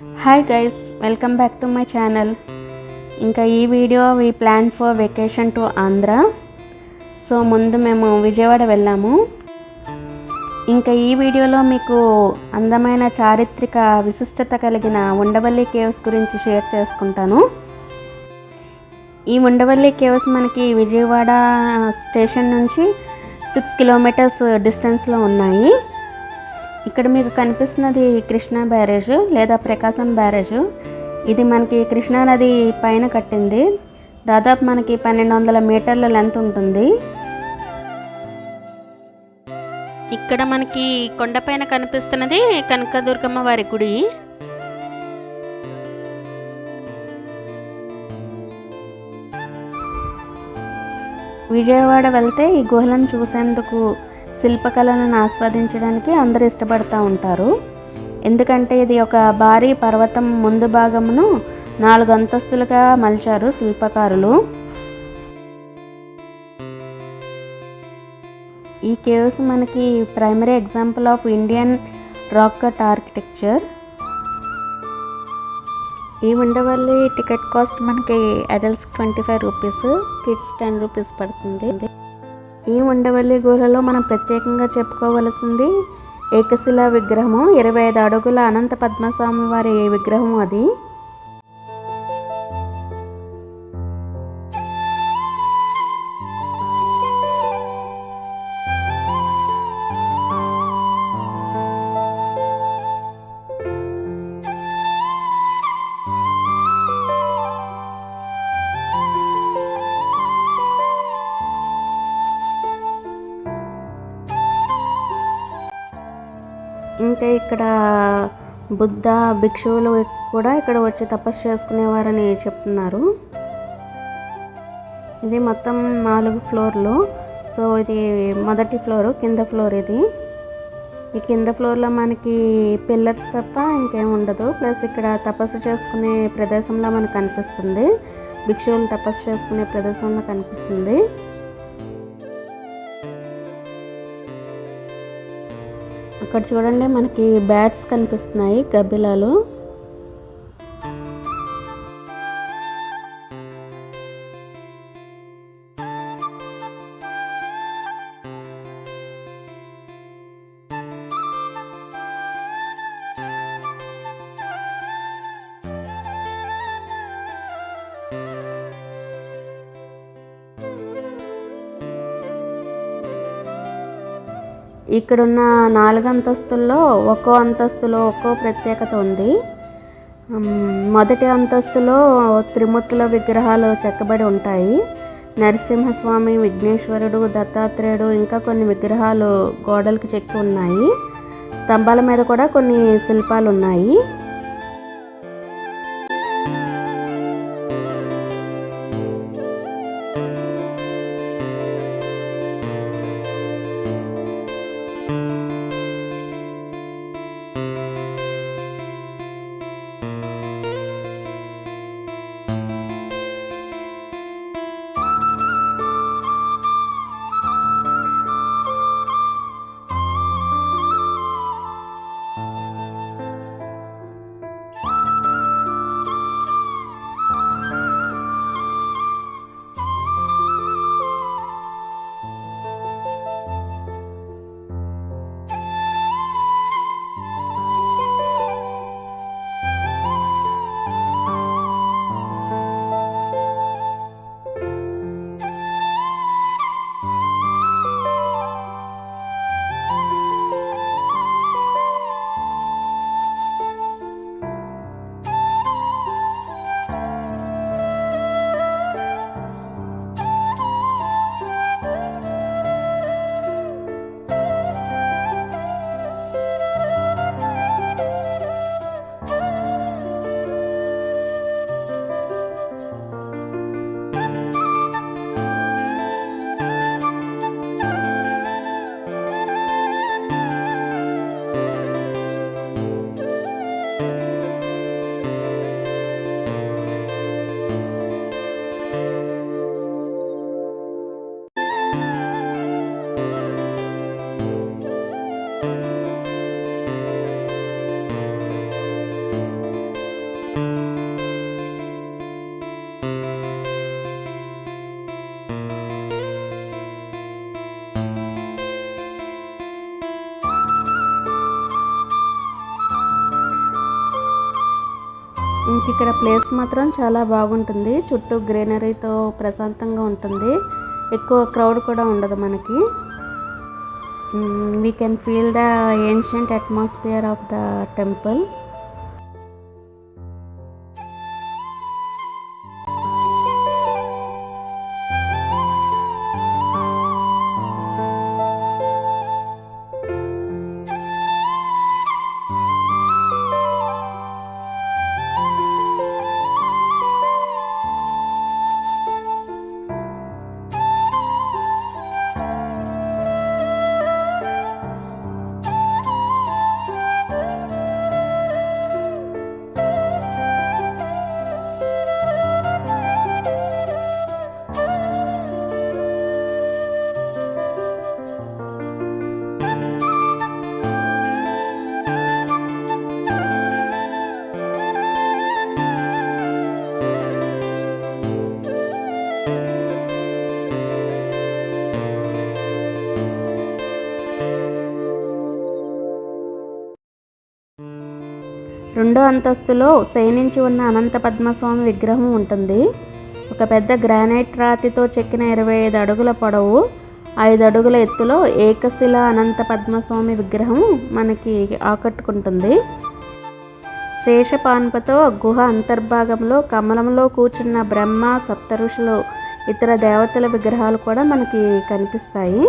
Hi guys welcome back to my channel ఇంకా ఈ video we plan for vacation to Andhra so ముందు మేము విజయవాడ వెళ్ళాము. ఇంకా ఈ వీడియోలో మీకు అందమైన చారిత్రక విశిష్టత కలిగిన ఉండవల్లి కేవ్స్ గురించి షేర్ చేసుకుంటాను. ఈ ఉండవల్లి కేవ్స్ మనకి విజయవాడ స్టేషన్ నుంచి సిక్స్ కిలోమీటర్స్ డిస్టెన్స్లో ఉన్నాయి. ఇక్కడ మీకు కనిపిస్తున్నది కృష్ణా బ్యారేజ్ లేదా ప్రకాశం బ్యారేజ్. ఇది మనకి కృష్ణా నది పైన కట్టింది. దాదాపు మనకి పన్నెండు వందల మీటర్ల లెంత్ ఉంటుంది. ఇక్కడ మనకి కొండపైన కనిపిస్తున్నది కనకదుర్గమ్మ వారి గుడి. విజయవాడ వెళ్తే ఈ గుహలను చూసేందుకు శిల్పకళలను ఆస్వాదించడానికి అందరూ ఇష్టపడుతూ ఉంటారు. ఎందుకంటే ఇది ఒక భారీ పర్వతం ముందు భాగమును నాలుగు అంతస్తులుగా మలిచారు శిల్పకారులు. ఈ కేవ్స్ మనకి primary example of Indian rock cut architecture. ఈ ఉండవల్లి టికెట్ కాస్ట్ మనకి adults twenty five rupees kids ten rupees పడుతుంది. ఈ ఉండవల్లి గుహలో మనం ప్రత్యేకంగా చెప్పుకోవలసింది ఏకశిలా విగ్రహము. ఇరవై ఐదు అడుగుల అనంత పద్మస్వామి వారి విగ్రహం అది. ఇంకా ఇక్కడ బుద్ధ భిక్షువులు కూడా ఇక్కడ వచ్చి తపస్సు చేసుకునేవారని చెప్తున్నారు. ఇది మొత్తం నాలుగు ఫ్లోర్లు. సో ఇది మొదటి ఫ్లోర్ కింద ఫ్లోర్ ఇది. ఈ కింద ఫ్లోర్లో మనకి పిల్లర్స్ తప్ప ఇంకేం ఉండదు. ప్లస్ ఇక్కడ తపస్సు చేసుకునే ప్రదేశంలో మనకు కనిపిస్తుంది భిక్షువులు తపస్సు చేసుకునే ప్రదేశంలో కనిపిస్తుంది. అక్కడ చూడండి మనకి బ్యాట్స్ కనిపిస్తున్నాయి గబ్బిలాలు. ఇక్కడున్న నాలుగు అంతస్తుల్లో ఒక్కో అంతస్తులో ఒక్కో ప్రత్యేకత ఉంది. మొదటి అంతస్తులో త్రిమూర్తుల విగ్రహాలు చెక్కబడి ఉంటాయి. నరసింహస్వామి విఘ్నేశ్వరుడు దత్తాత్రేయుడు ఇంకా కొన్ని విగ్రహాలు గోడలకు చెక్కి ఉన్నాయి. స్తంభాల మీద కూడా కొన్ని శిల్పాలు ఉన్నాయి. మనకి ఇక్కడ ప్లేస్ మాత్రం చాలా బాగుంటుంది. చుట్టూ గ్రీనరీతో ప్రశాంతంగా ఉంటుంది. ఎక్కువ క్రౌడ్ కూడా ఉండదు మనకి. We can feel the ancient atmosphere of the temple రెండో అంతస్తులో శయనించి ఉన్న అనంత పద్మస్వామి విగ్రహం ఉంటుంది. ఒక పెద్ద గ్రానైట్ రాతితో చెక్కిన ఇరవై ఐదు అడుగుల పొడవు ఐదు అడుగుల ఎత్తులో ఏకశిల అనంత పద్మస్వామి విగ్రహం మనకి ఆకట్టుకుంటుంది. శేషపాన్పతో గుహ అంతర్భాగంలో కమలంలో కూర్చున్న బ్రహ్మ సప్తఋషులు ఇతర దేవతల విగ్రహాలు కూడా మనకి కనిపిస్తాయి.